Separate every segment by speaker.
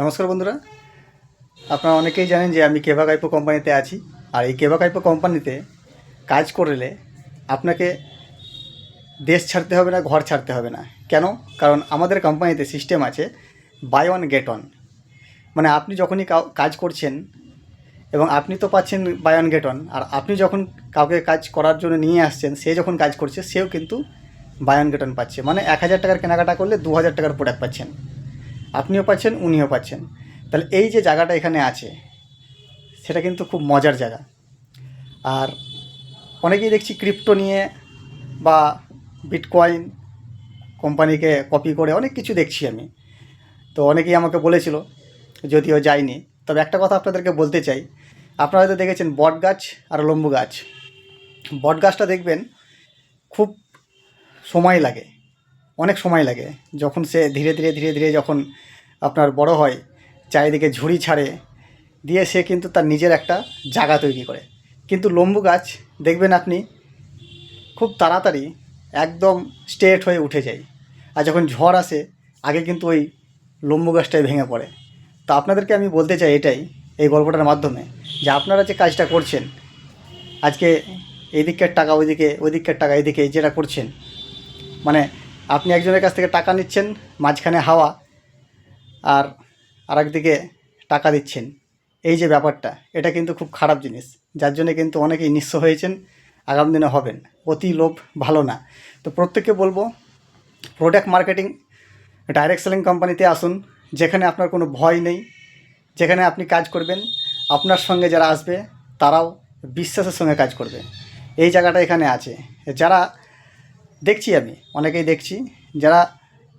Speaker 1: নমস্কার বন্ধুরা। আপনারা অনেকেই জানেন যে আমি কেভা কাইপো কোম্পানিতে আছি। আর এই কেভা কাইপো কোম্পানিতে কাজ করলে আপনাকে দেশ ছাড়তে হবে না, ঘর ছাড়তে হবে না। কেন? কারণ আমাদের কোম্পানিতে সিস্টেম আছে বাই ওয়ান গেট ওয়ান মানে আপনি যখনই কাজ করছেন এবং আপনি তো পাচ্ছেন বাই ওয়ান গেট ওয়ান আর আপনি যখন কাউকে কাজ করার জন্য নিয়ে আসছেন, সে যখন কাজ করছে, সেও কিন্তু বাই ওয়ান গেট পাচ্ছে। মানে এক হাজার টাকার কেনাকাটা করলে দু হাজার টাকার প্রোডাক্ট পাচ্ছেন। আপনিও পাচ্ছেন, উনিও পাচ্ছেন। তাহলে এই যে জায়গাটা এখানে আছে, সেটা কিন্তু খুব মজার জায়গা। আর অনেকেই দেখছি ক্রিপ্টো নিয়ে বা বিটকয়েন কোম্পানিকে কপি করে অনেক কিছু দেখছি আমি। তো অনেকেই আমাকে বলেছিল, যদিও যায়নি। তবে একটা কথা আপনাদেরকে বলতে চাই, আপনারা হয়তো দেখেছেন বট গাছ আর লম্বু গাছ। বট গাছটা দেখবেন, খুব সময় লাগে। অনেক সময় লাগে। যখন সে ধীরে ধীরে ধীরে ধীরে যখন আপনার বড় হয়, চারিদিকে ঝুড়ি ছাড়ে, দিয়ে সে কিন্তু তার নিজের একটা জায়গা তৈরি করে। কিন্তু লম্বু গাছ, দেখবেন আপনি, খুব তাড়াতাড়ি একদম স্ট্রেট হয়ে উঠে যায়। আর যখন ঝড় আসে, আগে কিন্তু ওই লম্বু গাছটাই ভেঙে পড়ে। তো আপনাদেরকে আমি বলতে চাই এটাই, এই গল্পটার মাধ্যমে, যে আপনারা যে কাজটা করছেন, আজকে এই দিকের টাকা ওইদিকে ওই দিকের টাকা এদিকে যেটা করছেন মানে আপনি একজনের কাছ থেকে টাকা নিচ্ছেন, মাঝখানে হাওয়া, আর আরেকদিকে টাকা দিচ্ছেন। এই যে ব্যাপারটা, এটা কিন্তু খুব খারাপ জিনিস, যার জন্য কিন্তু অনেকেই নিঃস্ব হয়েছেন, আগামী দিনে হবেন। অতি লোভ ভালো না। তো প্রত্যেককে বলব প্রোডাক্ট মার্কেটিং ডাইরেক্ট সেলিং কোম্পানিতে আসুন, যেখানে আপনার কোনো ভয় নেই, যেখানে আপনি কাজ করবেন, আপনার সঙ্গে যারা আসবে, তারাও বিশ্বাসের সঙ্গে কাজ করবে। এই জায়গাটা এখানে আছে। যারা দেখছি আমি, অনেকেই দেখছি, যারা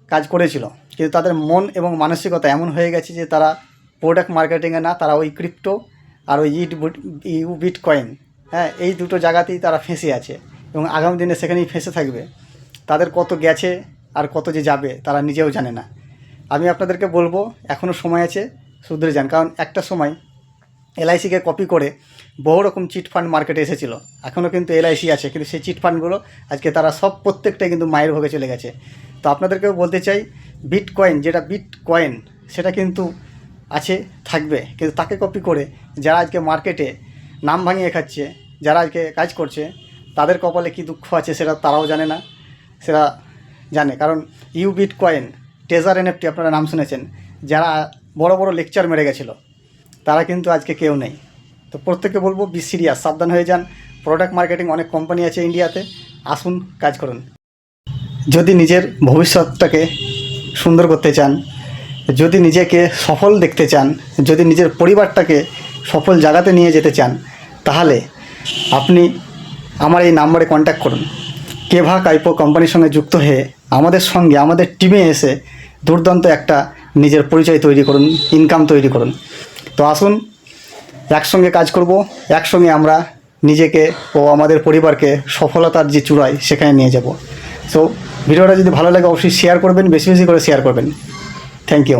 Speaker 1: কাজ করেছিল। কিন্তু তাদের মন এবং মানসিকতা এমন হয়ে গেছে যে তারা প্রোডাক্ট মার্কেটিংয়ে না, তারা ওই ক্রিপ্টো আর ওই ইট ইউ বিট কয়েন হ্যাঁ এই দুটো জায়গাতেই তারা ফেঁসে আছে। এবং আগামী দিনে সেখানেই ফেঁসে থাকবে। তাদের কত গেছে আর কত যে যাবে, তারা নিজেও জানে না। আমি আপনাদেরকে বলব এখনও সময় আছে, শুধরে যান। কারণ একটা সময় এলআইসিকে কপি করে বহু রকম চিট ফান্ড মার্কেটে এসেছিল। এখনও কিন্তু এলআইসি আছে, কিন্তু সেই চিট ফান্ডগুলো আজকে তারা সব প্রত্যেকটাই কিন্তু মায়ের ভোগে চলে গেছে। তো আপনাদেরকেও বলতে চাই বিট কয়েন যেটা বিট কয়েন সেটা কিন্তু আছে, থাকবে। কিন্তু তাকে কপি করে যারা আজকে মার্কেটে নাম ভাঙিয়ে খাচ্ছে, যারা আজকে কাজ করছে, তাদের কপালে কি দুঃখ আছে সেটা তারাও জানে না, সেটা জানে। কারণ ইউ বিট কয়েন টেজার এনএফটি আপনারা নাম শুনেছেন, যারা বড় বড় লেকচার মেরে গেছিল তারা কিন্তু আজকে কেউ নেই। তো প্রত্যেককে বলব বি সিরিয়াস সাবধান হয়ে যান। প্রোডাক্ট মার্কেটিং অনেক কোম্পানি আছে ইন্ডিয়াতে আসুন, কাজ করুন। যদি নিজের ভবিষ্যৎটাকে সুন্দর করতে চান, যদি নিজেকে সফল দেখতে চান, যদি নিজের পরিবারটাকে সফল জায়গাতে নিয়ে যেতে চান, তাহলে আপনি আমার এই নাম্বারে কন্ট্যাক্ট করুন। কেভা কাইপো কোম্পানির সঙ্গে যুক্ত হয়ে আমাদের সঙ্গে, আমাদের টিমে এসে দুর্দান্ত একটা নিজের পরিচয় তৈরি করুন ইনকাম তৈরি করুন। তো আসুন, একসঙ্গে কাজ করব, একসঙ্গে আমরা নিজেকে ও আমাদের পরিবারকে সফলতার যে চূড়ায় সেখানে নিয়ে যাব। সো ভিডিওটা যদি ভালো লাগে, অবশ্যই শেয়ার করবেন, বেশি বেশি করে শেয়ার করবেন। Thank you